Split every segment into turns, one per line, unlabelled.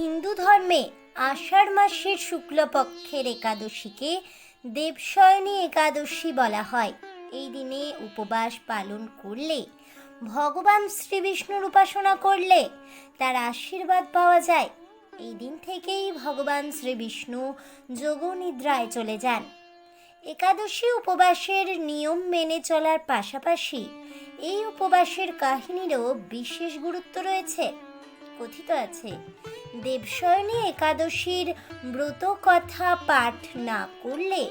হিন্দু ধর্মে আষাঢ় মাসের শুক্লপক্ষের একাদশীকে দেবশয়নী একাদশী বলা হয় এই দিনে উপবাস পালন করলে ভগবান শ্রীবিষ্ণুর উপাসনা করলে তার আশীর্বাদ পাওয়া যায় এই দিন থেকেই ভগবান শ্রীবিষ্ণু যোগনিদ্রায় চলে যান একাদশী উপবাসের নিয়ম মেনে চলার পাশাপাশি এই উপবাসের কাহিনীরও বিশেষ গুরুত্ব রয়েছে কথিত আছে দেবশয়নী একাদশীর ব্রত কথা পাঠ না করলে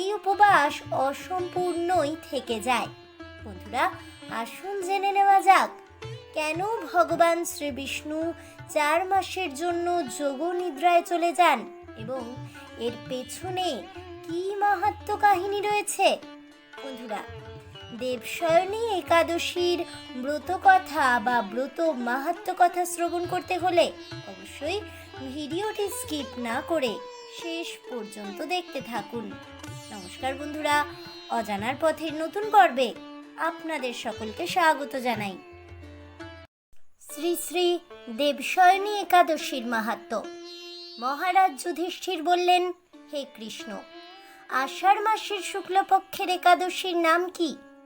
এই উপবাস অসম্পূর্ণই থেকে যায় বন্ধুরা আসুন জেনে নেওয়া যাক কেন ভগবান শ্রীবিষ্ণু চার মাসের জন্য যোগ নিদ্রায় চলে যান এবং এর পেছনে কি মাহাত্ম কাহিনী রয়েছে বন্ধুরা দেবশয়নী একাদশীর ব্রত কথা বা ব্রত মাহাত্ম কথা শ্রবণ করতে হলে অবশ্যই ভিডিওটি স্কিপ না করে শেষ পর্যন্ত দেখতে থাকুন নমস্কার বন্ধুরা অজানার পথের নতুন পর্বে আপনাদের সকলকে স্বাগত জানাই শ্রী শ্রী দেবশয়নী একাদশীর মাহাত্ম মহারাজ যুধিষ্ঠির বললেন হে কৃষ্ণ আষাঢ় মাসের শুক্লপক্ষের একাদশীর নাম কি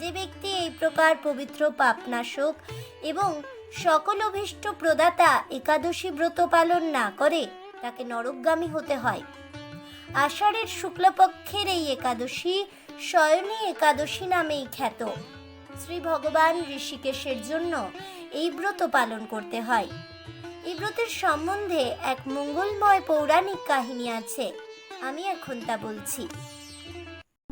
যে ব্যক্তি এই প্রকার পবিত্র পাপনাশক এবং সকল অভীষ্ট প্রদাতা একাদশী ব্রত পালন না করে তাকে নরকগামী হতে হয় আষাঢ়ের শুক্লপক্ষের এই একাদশী স্বয়নী একাদশী নামেই খ্যাত শ্রী ভগবান ঋষিকেশের জন্য এই ব্রত পালন করতে হয় এই ব্রতের সম্বন্ধে এক মঙ্গলময় পৌরাণিক কাহিনী আছে আমি এখন তা বলছি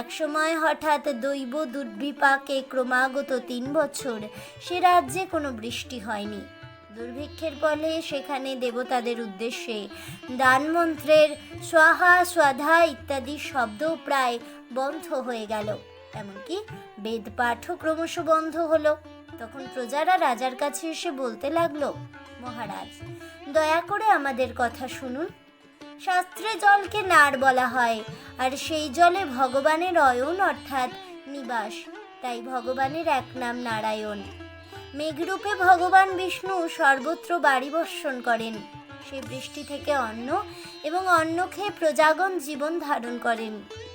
একসময় হঠাৎ দৈব দুর্বিপাকে ক্রমাগত তিন বছর সে রাজ্যে কোনো বৃষ্টি হয়নি দুর্ভিক্ষের ফলে সেখানে দেবতাদের উদ্দেশ্যে দানমন্ত্রের স্বাহা স্বাধা ইত্যাদি শব্দ প্রায় বন্ধ হয়ে গেল এমনকি বেদ পাঠও ক্রমশ বন্ধ হলো তখন প্রজারা রাজার কাছে এসে বলতে লাগলো মহারাজ দয়া করে আমাদের কথা শুনুন শাস্ত্রে জলকে নার বলা হয় আর সেই জলে ভগবানের অয়ন অর্থাৎ নিবাস তাই ভগবানের এক নাম নারায়ণ মেঘরূপে ভগবান বিষ্ণু সর্বত্র বাড়ি বর্ষণ করেন সে বৃষ্টি থেকে অন্ন এবং অন্ন খেয়ে প্রজাগণ জীবন ধারণ করেন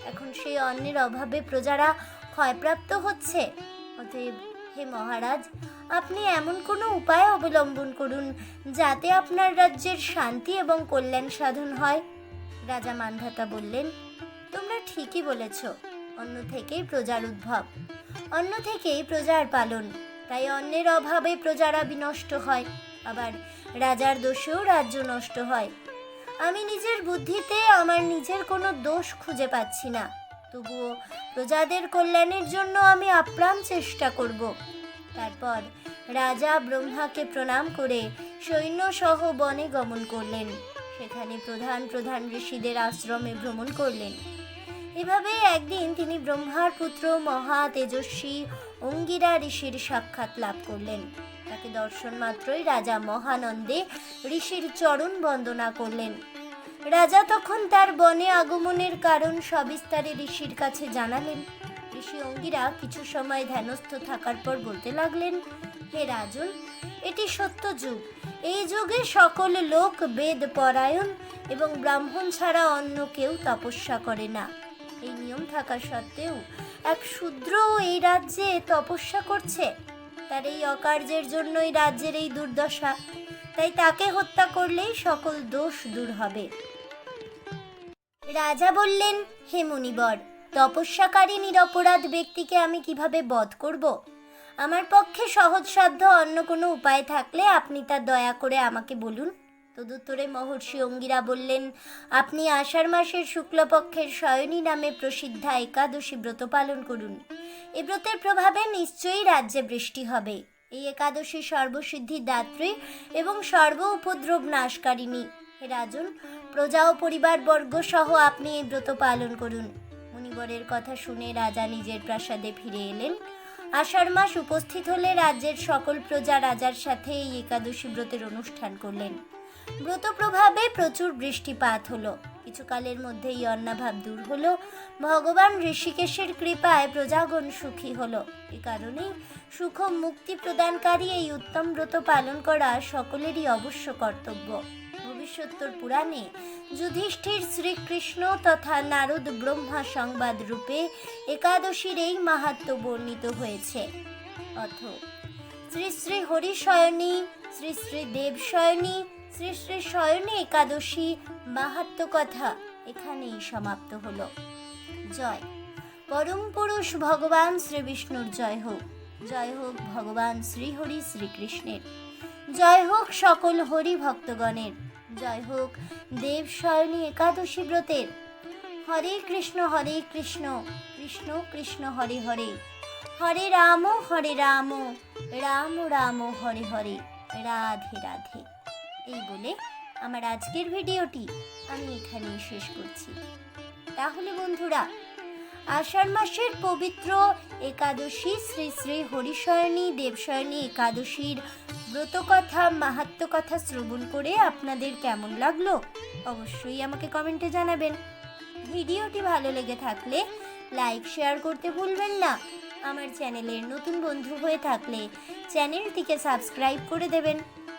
এখন সেই অন্নের অভাবে প্রজারা ক্ষয়প্রাপ্ত হচ্ছে অতএব হে মহারাজ আপনি এমন কোনো উপায় অবলম্বন করুন যাতে আপনার রাজ্যের শান্তি এবং কল্যাণ সাধন হয় রাজা মান্ধাতা বললেন তোমরা ঠিকই বলেছ অন্য থেকেই প্রজার উদ্ভব অন্য থেকেই প্রজার পালন তাই অন্যের অভাবে প্রজারা বিনষ্ট হয় আবার রাজার দোষেও রাজ্য নষ্ট হয় আমি নিজের বুদ্ধিতে আমার নিজের কোনো দোষ খুঁজে পাচ্ছি না তবুও প্রজাদের কল্যাণের জন্য আমি আপ্রাণ চেষ্টা করব তারপর রাজা ব্রহ্মাকে প্রণাম করে সৈন্য সহ বনে গমন করলেন সেখানে প্রধান প্রধান ঋষিদের আশ্রমে ভ্রমণ করলেন এভাবে একদিন তিনি ব্রহ্মার পুত্র মহা তেজস্বী অঙ্গিরা ঋষির সাক্ষাৎ লাভ করলেন তাকে দর্শন মাত্রই রাজা মহানন্দে ঋষির চরণ বন্দনা করলেন রাজা তখন তার বনে আগমনের কারণ সবিস্তারে ঋষির কাছে জানালেন ঋষি অঙ্গিরা কিছু সময় ধ্যানস্থ থাকার পর বলতে লাগলেন হে রাজন এটি সত্য যুগ এই যুগে সকল লোক বেদ পরায়ণ এবং ব্রাহ্মণ ছাড়া অন্য কেউ তপস্যা করে না এই নিয়ম থাকা সত্ত্বেও এক শূদ্র এই রাজ্যে তপস্যা করছে তার এই অকার্যের জন্যই রাজ্যের এই দুর্দশা তাই তাকে হত্যা করলেই সকল দোষ দূর হবে রাজা বললেন হে মুনিবর তপস্যাকারী নিরপরাধ ব্যক্তিকে আমি কিভাবে বধ করব আমার পক্ষে সহজসাধ্য অন্য কোনো উপায় থাকলে আপনি তা দয়া করে আমাকে বলুন তদুত্তরে মহর্ষি অঙ্গিরা বললেন আপনি আষাঢ় মাসের শুক্লপক্ষের শয়নী নামে প্রসিদ্ধা একাদশী ব্রত পালন করুন এ ব্রতের প্রভাবে নিশ্চয়ই রাজ্যে বৃষ্টি হবে এই একাদশী সর্বসিদ্ধি দাত্রী এবং সর্ব উপদ্রব নাশকারিণী হে রাজন প্রজা ও বর্গ সহ আপনি এই ব্রত পালন করুন মুনিবরের কথা শুনে রাজা নিজের প্রাসাদে ফিরে এলেন আষাঢ় মাস উপস্থিত হলে রাজ্যের সকল প্রজা রাজার সাথে এই একাদশী ব্রতের অনুষ্ঠান করলেন ব্রত প্রভাবে প্রচুর বৃষ্টিপাত হলো কিছুকালের মধ্যেই অন্নাভাব দূর হলো ভগবান ঋষিকেশের কৃপায় প্রজাগণ সুখী হলো এ কারণে সুখ মুক্তি প্রদানকারী এই উত্তম ব্রত পালন করা সকলেরই অবশ্য কর্তব্য ভবিষ্যোত্তর পুরাণে যুধিষ্ঠির শ্রীকৃষ্ণ তথা নারদ ব্রহ্মা সংবাদ রূপে একাদশীর এই মাহাত্ম বর্ণিত হয়েছে অথ শ্রী শ্রী হরিশয়নী শ্রী শ্রী দেবশয়নী শ্রী শ্রী শয়নী একাদশী মাহাত্ম কথা এখানেই সমাপ্ত হলো জয় পরম পুরুষ ভগবান শ্রী বিষ্ণুর জয় হোক জয় হোক ভগবান শ্রীহরি শ্রীকৃষ্ণের জয় হোক সকল হরি ভক্তগণের জয় হোক দেব স্বয়নী একাদশী ব্রতের হরে কৃষ্ণ হরে কৃষ্ণ কৃষ্ণ কৃষ্ণ হরে হরে হরে রাম হরে রাম রাম রাম হরে হরে রাধে রাধে এই বলে আমার আজকের ভিডিওটি আমি এখানেই শেষ করছি তাহলে বন্ধুরা আষাঢ় মাসের পবিত্র একাদশী শ্রী শ্রী হরিশয়নী দেবশয়নী একাদশীর ব্রতকথা মাহাত্ম কথা শ্রবণ করে আপনাদের কেমন লাগলো অবশ্যই আমাকে কমেন্টে জানাবেন ভিডিওটি ভালো লেগে থাকলে লাইক শেয়ার করতে ভুলবেন না আমার চ্যানেলের নতুন বন্ধু হয়ে থাকলে চ্যানেলটিকে সাবস্ক্রাইব করে দেবেন